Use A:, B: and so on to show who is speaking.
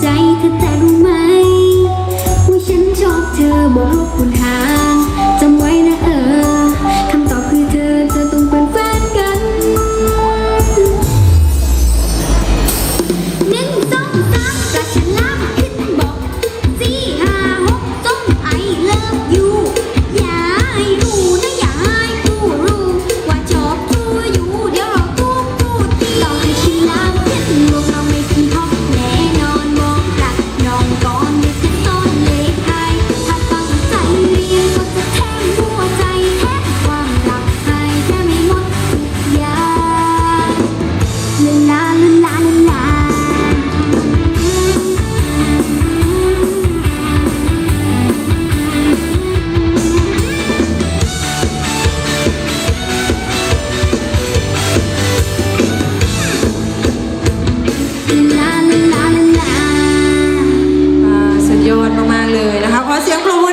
A: ใจเธอแต่รู้ไหม ว่าฉันชอบเธอบอกลบคุณหารจำไว้นะเออคำตอบคือเธอเธอต้องเป็นแฟนกันนั่น
B: ยอดมากๆเลยนะคะขอเสียงปรบมือ